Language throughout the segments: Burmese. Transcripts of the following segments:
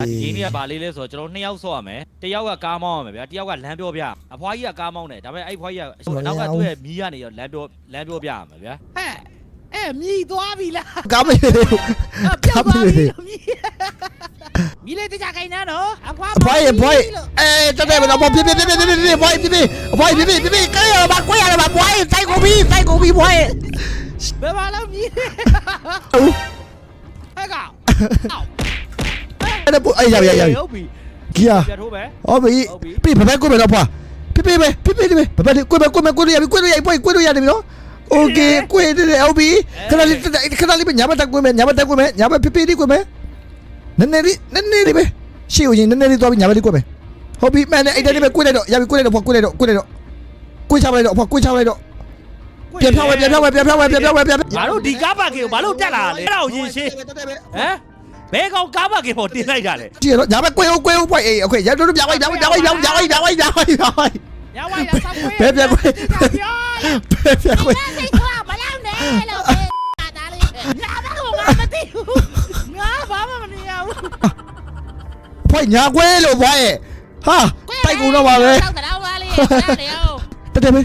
ဒီနေ့ကပါလေးလဲဆိုတော့ကျွန်တော်နှစ်ယောက်ဆော့ရမယ်တယောက်ကကားမောင်းရမယ်ဗျာတယောက်ကလမ်းပြောပြအဖွားကြီးကကားမောင်းတယ်ဒါပေမဲ့အဲ့ဖွားကြီးကနောက်ကသူ့ရဲ့မီးကနေရောလမ်းပြောလမ်းပြောပြရမယ်ဗျာဟဲ့အဲ့မြည်သွားပြီလားကားမရသေးဘူးအပြောက်သွားပြီမြည်မြည်လေးတကြခိုင်းနေနော်အဖွားအဖွားရေဖွားရေအဲတက်တယ်မလားဘောပြပြပြပြပြပြဖွားရေပြပြအဖွားရေပြပြပြပြကဲရပါကွဲရပါဖွားရေစိုက်ကိုပြီးစိုက်ကိုပြီးဖွားရေဘယ်မှာလဲမြည်ဟုတ်ဟဲ့ကောင် အဲ့ဒါပို့အေးရရရ ဟုတ်ပြီ ကြီးရ ပြထိုးမယ် ဟုတ်ပြီပြီဘဘကွဲမယ်တော့ဖွားပြပြပဲပြပြပဲဘဘကွဲမယ်ကွဲမယ်ကွဲရပြီကွဲရပြီဖွားကွဲရရတယ်နော်โอเคကွဲတယ်ဟုတ်ပြီခဏလေးခဏလေးပဲညာဘက်ကွဲမယ်ညာဘက်ကွဲမယ်ညာဘက်ပြပြလေးကွဲမယ်နည်းနည်းလေးနည်းနည်းလေးပဲရှေ့ကိုရင်နည်းနည်းလေးသွားပြီးညာဘက်လေးကွဲမယ်ဟုတ်ပြီမှန်တယ်အဲ့ဒါလေးပဲကွဲလိုက်တော့ရပြီကွဲလိုက်တော့ဖွားကွဲလိုက်တော့ကွဲလိုက်တော့ကွဲချလိုက်တော့ဖွားကွဲချလိုက်တော့ ပြန်ဖြောင်းဝဲပြန်ဖြောင်းဝဲပြန်ဖြောင်းဝဲပြန်ဖြောင်းဝဲပြန်ဖြောင်း ငါတို့ဒီကားပါကင်ကိုဘာလို့တက်လာလဲအဲ့ဒါကိုရင်ရှင်းဟမ် ဘဲကောင်ကားပါကေပေါ်တင်လိုက်တာလေကြည့်ရတော့ညာဘက်ကွေးဦးကွေးဦးပွိုက်အေးโอเคရတို့ပြောင်းလိုက်ပြောင်းလိုက်ပြောင်းလိုက်ပြောင်းလိုက်ပြောင်းလိုက်ပြောင်းလိုက်ပြောင်းလိုက်ညဝါရဆောက်ခွေးဘဲပြခွေးဘဲပြခွေးစိတ်ခွာမလောက်နဲ့လို့ဘဲတားလေးညာဘက်ကမသိဘူးငါဘာမှမနေရဘူးပွိုက်ညာကွေးလို့ပွိုက်ဟာတိုက်ကုန်တော့ပါပဲတောက်တော့ပါလေတက်တယ်ပဲဟေး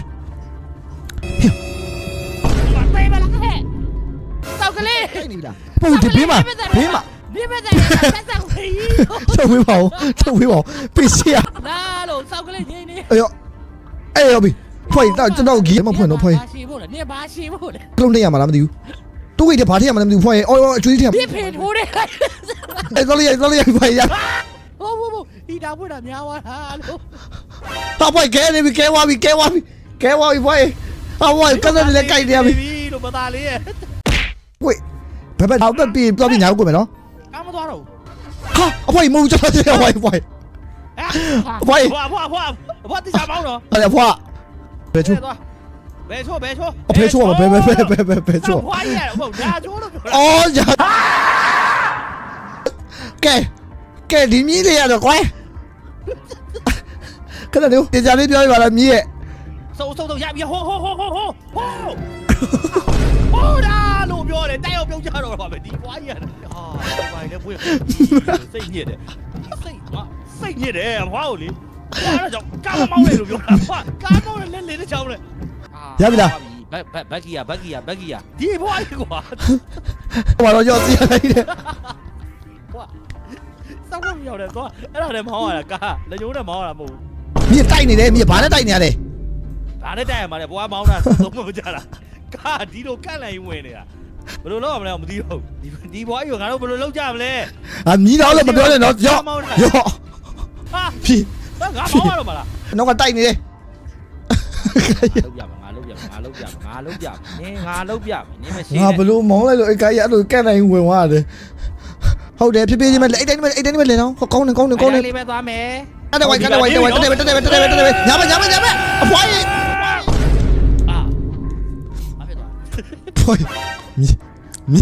ပါပဲမလားဟဲ့တောက်ကလေးတိုက်နေပြီလားပုံဒီဘေးမှာဘေးမှာ ဘေးမတဲ့ဆက်ဆက်ခွေးချုပ်ဝေးပါဦးချုပ်ဝေးပါဦးပိစီယာလာလို့ဆောက်ကလေးငိမ့်နေအေးရောအေးရောပြီဖွေးတော့ကျွန်တော်ကြီးမဖွင့်တော့ဖွေးဘာရှိဖို့လဲနေဘာရှိဖို့လဲကလုံးနေရမှာလားမသိဘူးတူကြီးတဘာထရမှာလည်းမသိဘူးဖွေးအော်အကျွေးထရဒီဖေထိုးတယ်အေးတော်လေးတော်လေးဖွေးရဟိုးဟိုးဟိုးဒီတာဖွင့်တာများသွားတာလို့တော့ဖွေးကဲနေပြီကဲဝါပြီကဲဝါပြီကဲဝါပြီဖွေးဟာဖွေးကစလည်းကြိုက်နေရပြီလို့မသားလေးရဲ့ဖွေးဘယ်ဘက်တော့ပြီးတော့ပြီးညာကိုမယ်နော် ကာမသွားတော့ဟာအဖွေးမဟုတ်ကျွန်တော်ကျွန်တော်ဖွေးဖွေးဟဲ့ဖွေးဘွားဘွားဘွားဘွားတိချာပေါင်းတော့အဲ့ဖွာဘယ်ချိုးဘဲချိုးဘဲချိုးအဖေချိုးပါဘယ်ဘယ်ဘယ်ဘယ်ဘယ်ဘယ်ချိုးဘွားကြီးရဟုတ်ဒါချိုးလို့ပြောတာအော်ညာကဲကဲဒီမြည်လေးရတော့ကွယ်ခဏလေးတရားလေးပြောပြပါလားမြည်ရဲ့စုံစုံစုံရပြီဟိုးဟိုးဟိုးဟိုးဟိုးဟိုးဟိုးဒါလို့ပြောတ ယ်တိုက်အောင်ပြုံးကြတော့ပါပဲဒီဘွားကြီးရဟာဘွားကြီးလည်းဘွေးစိတ်ညစ်တယ်စိတ်မစိတ်ညစ်တယ်ဘွားကိုလေအဲ့ဒါကြောင့်ကားမောင်းတယ်လို့ပြောတာဘွားကားမောင်းတယ်လက်လေးတစ်ချောင်းလေဘက်ဘက်ဘက်ကီယာဘက်ကီယာဘက်ကီယာဒီဘွားကြီးကွာဟိုတော့ရောစီရလိုက်တယ်စောက်လို့မရောက်တယ်သွားအဲ့ဒါလည်းမောင်းရတာကားလက်ကျိုးနဲ့မောင်းရတာမဟုတ်ဘူးမြည်တိုက်နေတယ်မြည်ဘာနဲ့တိုက်နေရလဲဒါနဲ့တိုက်ရမှာလေဘွားမောင်းတာသုံးမကြတာကားဒီလိုကန့်လိုက်ဝင်နေတာ ဘယ်လိုလုပ်ရမလဲမသိဘူးဒီဒီဘွားကြီးကငါတို့ဘယ်လိုလုပ်ကြမလဲအာမြည်တော့လည်းမပြောနဲ့တော့ရောရောဟာဖြီးငါမောင်းရတော့မလားနောက်ကတိုက်နေတယ်လုပ်ပြမှာငါလုပ်ပြမှာငါလုပ်ပြမှာငါလုပ်ပြမှာနင်းငါလုပ်ပြမှာနင်းမရှိငါဘလို့မောင်းလိုက်လို့အကကြီးအဲ့လိုကန့်နိုင်ဝင်သွားတယ်ဟုတ်တယ်ဖြည်းဖြည်းချင်းပဲအဲ့တိုင်းပဲအဲ့တိုင်းပဲလေနော်ဟောကောင်းနေကောင်းနေကောင်းနေလေးပဲသွားမယ်အဲ့ဒါဝိုင်းကတဲ့ဝိုင်းတဲ့ဝိုင်းတဲ့ဝိုင်းတဲ့ဝိုင်းတဲ့ဝိုင်းတဲ့ဝိုင်းညာမညာမညာမအဖွားကြီးအာအဖေတော့ဖွား မီမီ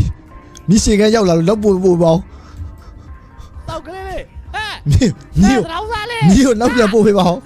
မီရှင်ကရောက်လာလို့လောက်ပို့ပို့ပါဦးတောက်ကလေးလေးဟဲ့မီမီတော့စားလေးမီကိုနောက်ပြန်ပို့ပေးပါဦး